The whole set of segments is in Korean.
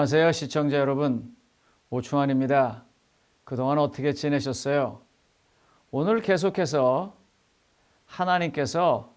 안녕하세요, 시청자 여러분. 오충환입니다. 그동안 어떻게 지내셨어요? 오늘 계속해서 하나님께서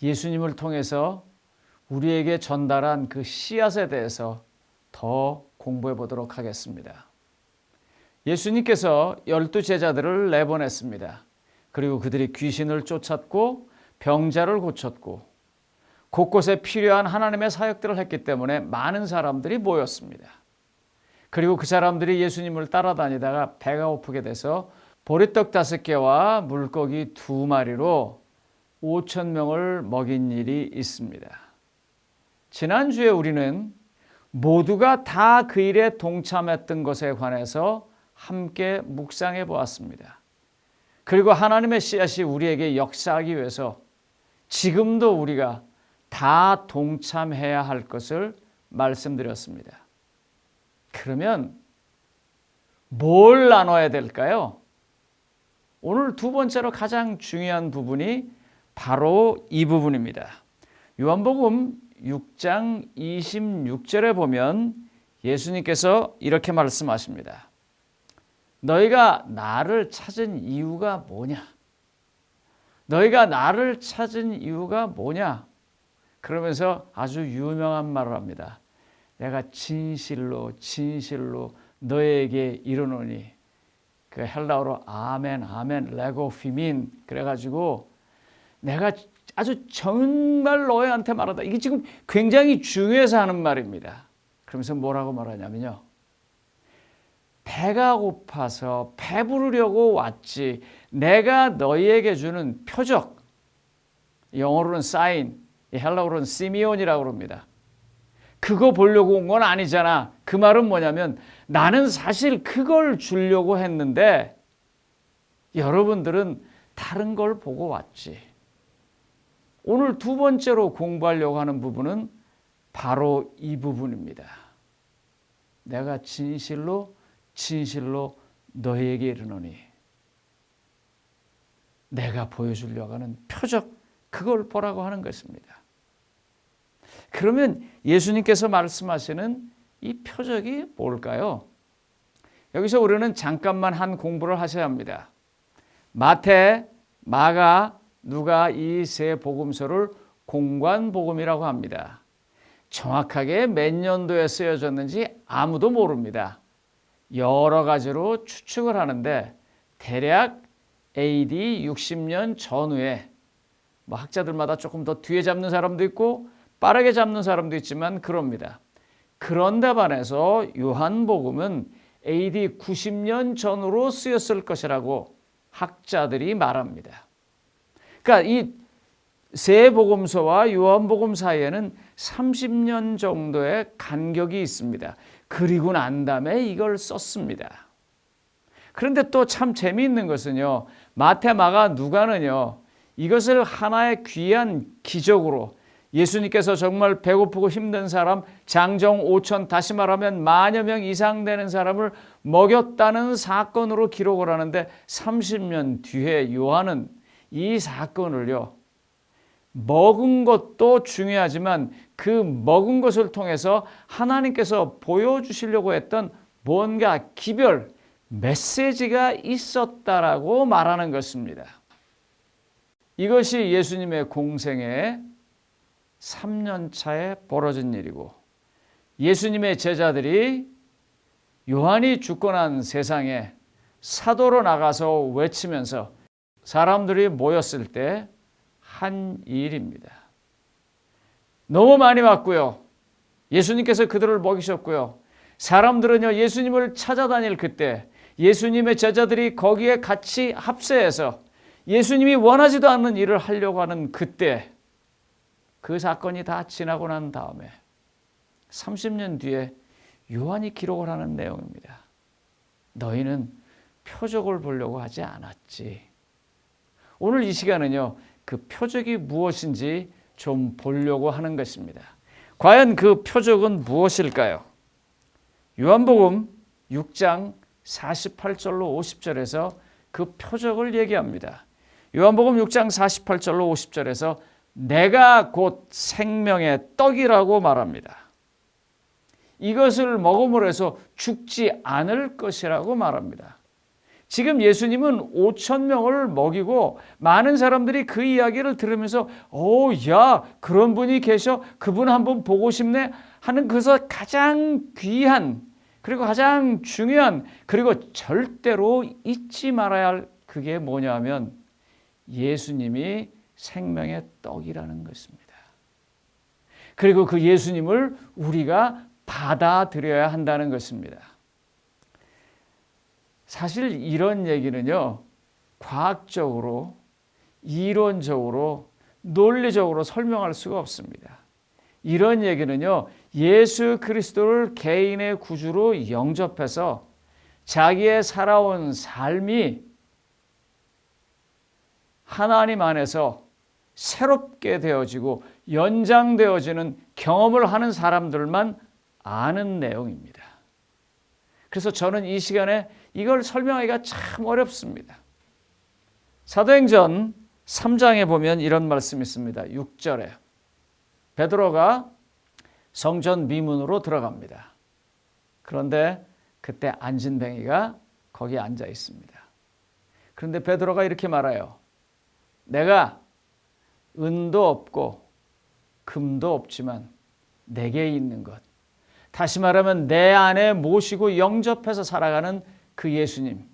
예수님을 통해서 우리에게 전달한 그 씨앗에 대해서 더 공부해 보도록 하겠습니다. 예수님께서 열두 제자들을 내보냈습니다. 그리고 그들이 귀신을 쫓았고 병자를 고쳤고 곳곳에 필요한 하나님의 사역들을 했기 때문에 많은 사람들이 모였습니다. 그리고 그 사람들이 예수님을 따라다니다가 배가 고프게 돼서 보리떡 다섯 개와 물고기 두 마리로 5천 명을 먹인 일이 있습니다. 지난주에 우리는 모두가 다 그 일에 동참했던 것에 관해서 함께 묵상해 보았습니다. 그리고 하나님의 씨앗이 우리에게 역사하기 위해서 지금도 우리가 다 동참해야 할 것을 말씀드렸습니다. 그러면 뭘 나눠야 될까요? 오늘 두 번째로 가장 중요한 부분이 바로 이 부분입니다. 요한복음 6장 26절에 보면 예수님께서 이렇게 말씀하십니다. 너희가 나를 찾은 이유가 뭐냐? 너희가 나를 찾은 이유가 뭐냐? 그러면서 아주 유명한 말을 합니다. 내가 진실로 진실로 너에게 이르노니 그 헬라어로 아멘 아멘 레고 피민 그래가지고 내가 아주 정말 너희한테 말하다 이게 지금 굉장히 중요해서 하는 말입니다. 그러면서 뭐라고 말하냐면요. 배가 고파서 배부르려고 왔지 내가 너희에게 주는 표적 영어로는 사인 헬라어로는 시미온이라고 합니다. 그거 보려고 온 건 아니잖아. 그 말은 뭐냐면 나는 사실 그걸 주려고 했는데 여러분들은 다른 걸 보고 왔지. 오늘 두 번째로 공부하려고 하는 부분은 바로 이 부분입니다. 내가 진실로 진실로 너희에게 이르노니 내가 보여주려고 하는 표적 그걸 보라고 하는 것입니다. 그러면 예수님께서 말씀하시는 이 표적이 뭘까요? 여기서 우리는 잠깐만 한 공부를 하셔야 합니다. 마태, 마가, 누가 이 세 복음서를 공관 복음이라고 합니다. 정확하게 몇 년도에 쓰여졌는지 아무도 모릅니다. 여러 가지로 추측을 하는데 대략 AD 60년 전후에 뭐 학자들마다 조금 더 뒤에 잡는 사람도 있고 빠르게 잡는 사람도 있지만 그럽니다. 그런데 반해서 요한복음은 AD 90년 전으로 쓰였을 것이라고 학자들이 말합니다. 그러니까 이 세 복음서와 요한복음 사이에는 30년 정도의 간격이 있습니다. 그리고 난 다음에 이걸 썼습니다. 그런데 또 참 재미있는 것은요. 마태, 마가, 누가는요. 이것을 하나의 귀한 기적으로 예수님께서 정말 배고프고 힘든 사람 장정 5천 다시 말하면 만여 명 이상 되는 사람을 먹였다는 사건으로 기록을 하는데 30년 뒤에 요한은 이 사건을요. 먹은 것도 중요하지만 그 먹은 것을 통해서 하나님께서 보여주시려고 했던 뭔가 기별 메시지가 있었다라고 말하는 것입니다. 이것이 예수님의 공생의 3년 차에 벌어진 일이고 예수님의 제자들이 요한이 죽고 난 세상에 사도로 나가서 외치면서 사람들이 모였을 때 한 일입니다. 너무 많이 왔고요. 예수님께서 그들을 먹이셨고요. 사람들은요, 예수님을 찾아다닐 그때 예수님의 제자들이 거기에 같이 합세해서 예수님이 원하지도 않는 일을 하려고 하는 그때 그 사건이 다 지나고 난 다음에 30년 뒤에 요한이 기록을 하는 내용입니다. 너희는 표적을 보려고 하지 않았지. 오늘 이 시간은요, 그 표적이 무엇인지 좀 보려고 하는 것입니다. 과연 그 표적은 무엇일까요? 요한복음 6장 48절로 50절에서 그 표적을 얘기합니다. 요한복음 6장 48절로 50절에서 내가 곧 생명의 떡이라고 말합니다. 이것을 먹음으로 해서 죽지 않을 것이라고 말합니다. 지금 예수님은 5천 명을 먹이고 많은 사람들이 그 이야기를 들으면서 오, 야, 그런 분이 계셔. 그분 한번 보고 싶네 하는 그래서 가장 귀한 그리고 가장 중요한 그리고 절대로 잊지 말아야 할 그게 뭐냐 하면 예수님이 생명의 떡이라는 것입니다. 그리고 그 예수님을 우리가 받아들여야 한다는 것입니다. 사실 이런 얘기는요, 과학적으로, 이론적으로, 논리적으로 설명할 수가 없습니다. 이런 얘기는요, 예수 그리스도를 개인의 구주로 영접해서 자기의 살아온 삶이 하나님 안에서 새롭게 되어지고 연장되어지는 경험을 하는 사람들만 아는 내용입니다. 그래서 저는 이 시간에 이걸 설명하기가 참 어렵습니다. 사도행전 3장에 보면 이런 말씀이 있습니다. 6절에 베드로가 성전 미문으로 들어갑니다. 그런데 그때 안진뱅이가 거기 앉아 있습니다. 그런데 베드로가 이렇게 말해요. 내가 은도 없고 금도 없지만 내게 있는 것. 다시 말하면 내 안에 모시고 영접해서 살아가는 그 예수님.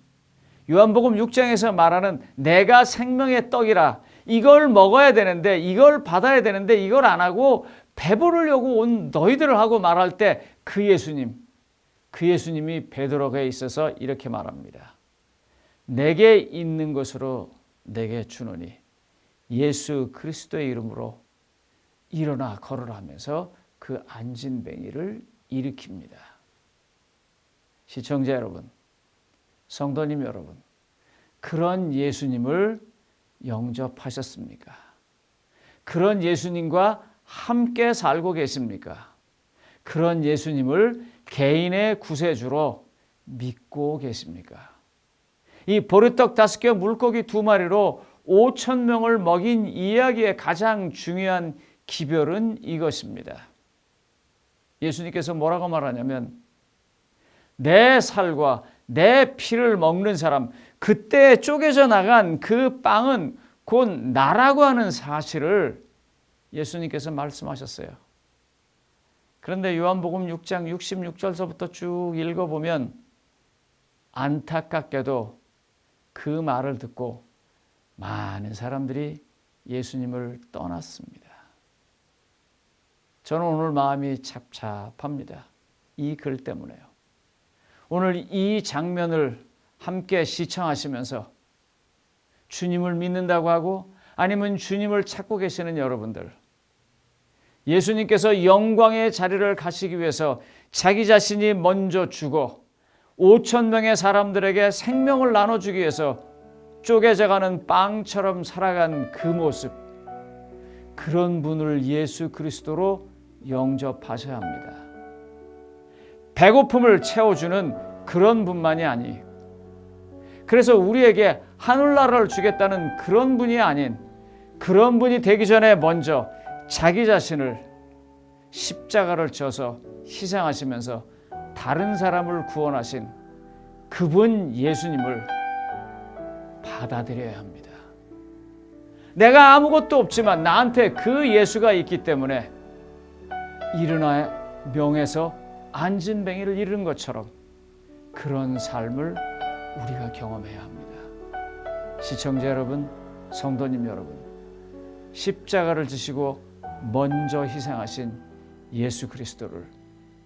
요한복음 6장에서 말하는 내가 생명의 떡이라 이걸 먹어야 되는데 이걸 받아야 되는데 이걸 안 하고 배부르려고 온 너희들을 하고 말할 때 그 예수님 그 예수님이 베드로에 있어서 이렇게 말합니다. 내게 있는 것으로 내게 주노니 예수 그리스도의 이름으로 일어나 걸으라 하면서 그 안진뱅이를 일으킵니다. 시청자 여러분, 성도님 여러분, 그런 예수님을 영접하셨습니까? 그런 예수님과 함께 살고 계십니까? 그런 예수님을 개인의 구세주로 믿고 계십니까? 이 보리떡 다섯 개 물고기 두 마리로 5천 명을 먹인 이야기의 가장 중요한 기별은 이것입니다. 예수님께서 뭐라고 말하냐면 내 살과 내 피를 먹는 사람 그때 쪼개져 나간 그 빵은 곧 나라고 하는 사실을 예수님께서 말씀하셨어요. 그런데 요한복음 6장 66절서부터 쭉 읽어보면 안타깝게도 그 말을 듣고 많은 사람들이 예수님을 떠났습니다. 저는 오늘 마음이 잡잡합니다. 이 글 때문에요. 오늘 이 장면을 함께 시청하시면서 주님을 믿는다고 하고 아니면 주님을 찾고 계시는 여러분들, 예수님께서 영광의 자리를 가시기 위해서 자기 자신이 먼저 죽어 5천 명의 사람들에게 생명을 나눠주기 위해서 쪼개져가는 빵처럼 살아간 그 모습, 그런 분을 예수 그리스도로 영접하셔야 합니다. 배고픔을 채워주는 그런 분만이 아니, 그래서 우리에게 하늘나라를 주겠다는 그런 분이 아닌 그런 분이 되기 전에 먼저 자기 자신을 십자가를 져서 희생하시면서 다른 사람을 구원하신 그분 예수님을 받아들여야 합니다. 내가 아무것도 없지만 나한테 그 예수가 있기 때문에 일어나 명에서 안진뱅이를 이룬 것처럼 그런 삶을 우리가 경험해야 합니다. 시청자 여러분, 성도님 여러분, 십자가를 지시고 먼저 희생하신 예수 그리스도를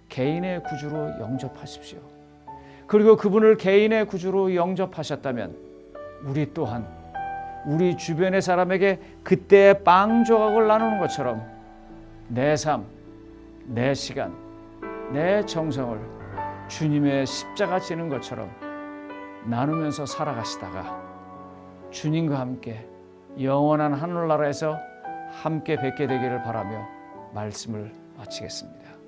개인의 구주로 영접하십시오. 그리고 그분을 개인의 구주로 영접하셨다면 우리 또한 우리 주변의 사람에게 그때의 빵 조각을 나누는 것처럼 내 삶, 내 시간, 내 정성을 주님의 십자가 지는 것처럼 나누면서 살아가시다가 주님과 함께 영원한 하늘나라에서 함께 뵙게 되기를 바라며 말씀을 마치겠습니다.